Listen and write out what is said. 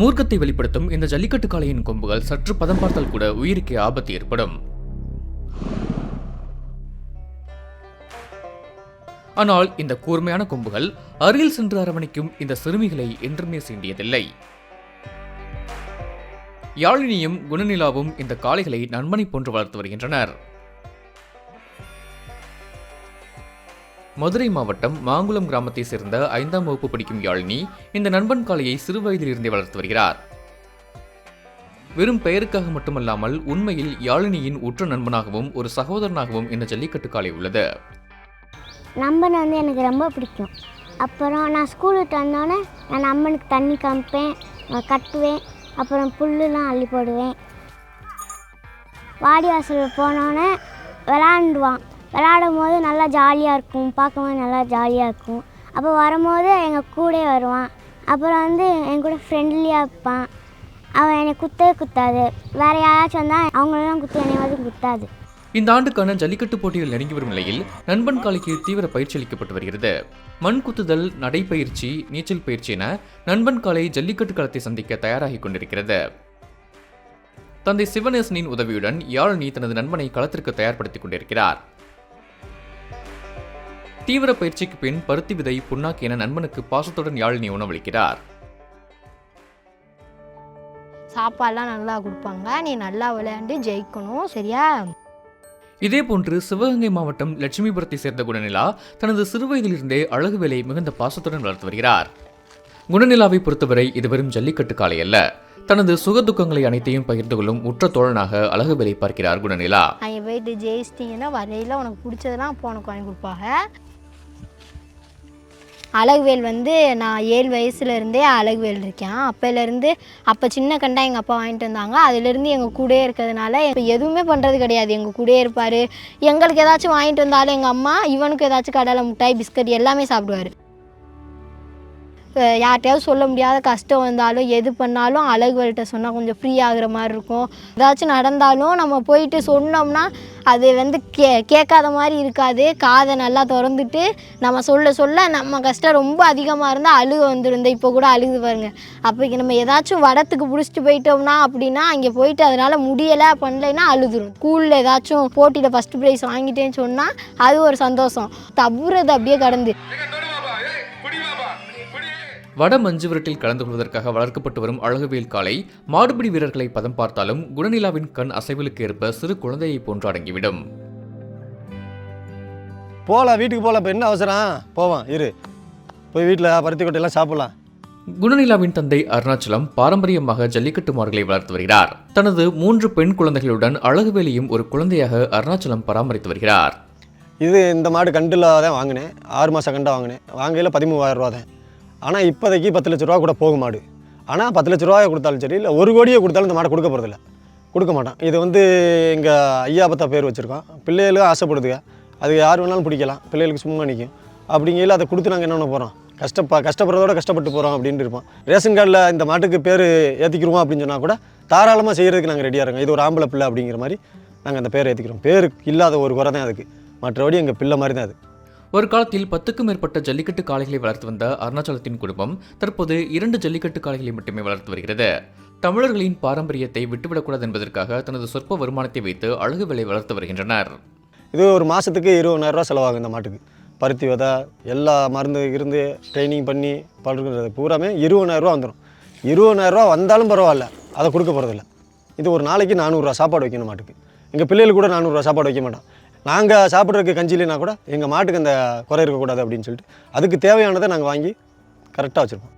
மூர்க்கத்தை வெளிப்படுத்தும் இந்த ஜல்லிக்கட்டு காளையின் கொம்புகள் சற்று பதம் பார்த்தால் கூட உயிருக்கே ஆபத்து ஏற்படும். ஆனால் இந்த கூர்மையான கொம்புகள் அருகில் சென்று அரவணைக்கும் இந்த சிறுமிகளை என்றுமே சீண்டியதில்லை. யாழினியும் குணநிலாவும் இந்த காளைகளை நண்பனை போன்று வளர்த்து வருகின்றனர். மதுரை மாவட்டம் மாங்குளம் கிராமத்தை சேர்ந்த ஐந்தாம் வகுப்பு படிக்கும் யாழினி இந்த நண்பன் காளையை சிறு வயதிலிருந்தே வளர்த்து வருகிறார். வெறும் பெயருக்காக மட்டுமல்லாமல் உண்மையில் யாழினியின் உற்ற நண்பனாகவும் ஒரு சகோதரனாகவும் இந்த ஜல்லிக்கட்டு காளை உள்ளது. நம்பன் வந்து எனக்கு ரொம்ப பிடிக்கும். அப்புறம் நான் ஸ்கூல் விட்டு வந்தோடனே நான் நம்பனுக்கு தண்ணி காமிப்பேன் நான் கட்டுவேன் அப்புறம் புல்லுலாம் அள்ளி போடுவேன். வாடி வாசல் போனோடனே விளாண்டுவான். விளாடும் போது நல்லா ஜாலியாக இருக்கும் பார்க்கும்போது நல்லா ஜாலியாக இருக்கும். அப்போ வரும்போது எங்கள் கூடயே வருவான். அப்புறம் வந்து என் கூட ஃப்ரெண்ட்லியாக இருப்பான். அவன் என்னை குத்தவே குத்தாது. வேறு யாராச்சும் வந்தால் அவங்களெல்லாம் குத்து என்னை வந்து குத்தாது. இந்த ஆண்டுக்கான ஜல்லிக்கட்டு போட்டிகள் நெருங்கி வரும் நிலையில் நண்பன் காளைக்கு தீவிர பயிற்சி அளிக்கப்பட்டு வருகிறது. மண் குத்துதல் நடைப்பயிற்சி நீச்சல் பயிற்சி என நண்பன் காலை ஜல்லிக்கட்டு களத்தை சந்திக்க தயாராகி கொண்டிருக்கிறது. தந்தை சிவநேசனின் உதவியுடன் யாழினி தனது நண்பனை களத்திற்கு தயார்படுத்திக் கொண்டிருக்கிறார். தீவிர பயிற்சிக்கு பின் பருத்தி விதை புண்ணாக்கு என நண்பனுக்கு பாசத்துடன் யாழினி உணவளிக்கிறார். சாப்பாடெலாம் நல்லா கொடுப்பாங்க. நீ நல்லா விளையாண்டு ஜெயிக்கணும். சரியா? இதேபோன்று சிவகங்கை மாவட்டம் லட்சுமிபுரத்தை சேர்ந்த குணநிலா தனது சிறுவயதிலிருந்தே அழகுவேலை மிகுந்த பாசத்துடன் வளர்த்து வருகிறார். குணநிலாவை பொறுத்தவரை இது வெறும் ஜல்லிக்கட்டு காலை அல்ல. தனது சுகதுக்கங்களை அனைத்தையும் பகிர்ந்து கொள்ளும் உற்ற தோழனாக அழகுவேலை பார்க்கிறார் குணநிலா. அங்கே போயிட்டு ஜெயிச்சிட்டிங்கன்னா வரையில் உனக்கு பிடிச்சதெல்லாம் அப்போ உனக்கு வாங்கி கொடுப்பாங்க. அழகுவேல் வந்து நான் ஏழு வயசுலேருந்தே அழகுவேல் இருக்கேன். அப்போலேருந்து அப்போ சின்ன கண்டா எங்கள் அப்பா வாங்கிட்டு வந்தாங்க. அதுலேருந்து எங்கள் கூடயே இருக்கிறதுனால இப்போ எதுவுமே பண்ணுறது கிடையாது. எங்கள் கூடயே இருப்பார். எங்களுக்கு ஏதாச்சும் வாங்கிட்டு வந்தாலும் எங்கள் அம்மா இவனுக்கு ஏதாச்சும் கடையில் மிட்டாய் பிஸ்கட் எல்லாமே சாப்பிடுவார். யார்கிட்டயாவது சொல்ல முடியாத கஷ்டம் வந்தாலும் எது பண்ணாலும் அழகுவர்கிட்ட சொன்னால் கொஞ்சம் ஃப்ரீ ஆகுற மாதிரி இருக்கும். ஏதாச்சும் நடந்தாலும் நம்ம போயிட்டு சொன்னோம்னா அது வந்து கே கேட்காத மாதிரி இருக்காது. காதை நல்லா திறந்துட்டு நம்ம சொல்ல சொல்ல நம்ம கஷ்டம் ரொம்ப அதிகமாக இருந்தால் அழுக வந்துருந்தேன் இப்போ கூட அழுகுது பாருங்க. அப்போ நம்ம ஏதாச்சும் வடத்துக்கு பிடிச்சிட்டு போயிட்டோம்னா அப்படின்னா அங்கே போயிட்டு அதனால் முடியலை பண்ணலைன்னா அழுதுரும். ஸ்கூலில் ஏதாச்சும் போட்டியில் ஃபஸ்ட் ப்ரைஸ் வாங்கிட்டேன்னு சொன்னால் அது ஒரு சந்தோஷம். தப்புறது அப்படியே கடந்து. வட மஞ்சுவிரட்டில் கலந்து கொள்வதற்காக வளர்க்கப்பட்டு வரும் அழகுவேல் காலை மாடுபிடி வீரர்களை பதம் பார்த்தாலும் குணநிலாவின் கண் அசைவுகளுக்கு ஏற்ப சிறு குழந்தையை போன்று அடங்கிவிடும். போகலாம் வீட்டுக்கு போகலாம் இப்போ என்ன அவசரம்? போவோம் இரு. போய் வீட்டில் பருத்தி கொட்டையெல்லாம் சாப்பிட்லாம். குணநிலாவின் தந்தை அருணாச்சலம் பாரம்பரியமாக ஜல்லிக்கட்டு மாடுகளை வளர்த்து வருகிறார். தனது மூன்று பெண் குழந்தைகளுடன் அழகுவேலியும் ஒரு குழந்தையாக அருணாச்சலம் பராமரித்து வருகிறார். இது இந்த மாடு கண்டில் தான் வாங்கினேன். ஆறு மாதம் கண்டா வாங்கினேன். வாங்கையில் பதிமூவாயிரம் ரூபா தான். ஆனால் இப்போதைக்கு பத்து லட்ச ரூபா கூட போகும் மாடு. ஆனால் பத்து லட்ச ரூபாயை கொடுத்தாலும் சரி இல்லை ஒரு கோடியை கொடுத்தாலும் இந்த மாடை கொடுக்க போகிறதில்ல கொடுக்க மாட்டான். இது வந்து எங்கள் ஐயா பத்தா பேர் வச்சுருக்கோம் பிள்ளைகளுக்கு ஆசைப்படுதுங்க அது யார் வேணாலும் பிடிக்கலாம். பிள்ளைகளுக்கு சும்மா நிற்கும் அப்படிங்கையில் அதை கொடுத்து நாங்கள் என்ன பண்ண போகிறோம் கஷ்டப்பா கஷ்டப்படுறதோட கஷ்டப்பட்டு போகிறோம் அப்படின்ட்டு இருப்போம். ரேஷன் கார்டில் இந்த மாட்டுக்கு பேர் ஏற்றிக்கிருவோம் அப்படின்னு சொன்னால் கூட தாராளமாக செய்கிறதுக்கு நாங்கள் ரெடியாக இருக்கோம். இது ஒரு ஆம்பளை பிள்ளை அப்படிங்கிற மாதிரி நாங்கள் அந்த பேரை ஏற்றிக்கிறோம் பேர் இல்லாத ஒரு குறை தான் அதுக்கு. மற்றபடி எங்கள் பிள்ளை மாதிரி தான் அது. ஒரு காலத்தில் பத்துக்கும் மேற்பட்ட ஜல்லிக்கட்டு காளைகளை வளர்த்து வந்த அருணாச்சலத்தின் குடும்பம் தற்போது இரண்டு ஜல்லிக்கட்டு காளைகளை மட்டுமே வளர்த்து வருகிறது. தமிழர்களின் பாரம்பரியத்தை விட்டுவிடக்கூடாது என்பதற்காக தனது சொற்ப வருமானத்தை வைத்து அழகு விலை வளர்த்து வருகின்றனர். இது ஒரு மாதத்துக்கு இருபதாயிரரூவா செலவாகும் இந்த மாட்டுக்கு. பருத்தி விதை எல்லா மருந்து இருந்து ட்ரைனிங் பண்ணி பழுக்கிறது பூராமே இருபதாயிரரூவா வந்துடும் இருபதாயிரரூவா வந்தாலும் பரவாயில்ல அதை கொடுக்க போகிறதில்ல இது ஒரு நாளைக்கு நானூறுரூவா சாப்பாடு வைக்கணும் மாட்டுக்கு. எங்கள் பிள்ளைகளுக்கு கூட நானூறுரூவா சாப்பாடு வைக்க மாட்டான். நாங்கள் சாப்பிட்றதுக்கு கஞ்சிலேனா கூட எங்கள் மாட்டுக்கு அந்த குறை இருக்கக்கூடாது அப்படின்னு சொல்லிட்டு அதுக்கு தேவையானதை நாங்கள் வாங்கி கரெக்டாக வச்சுருப்போம்.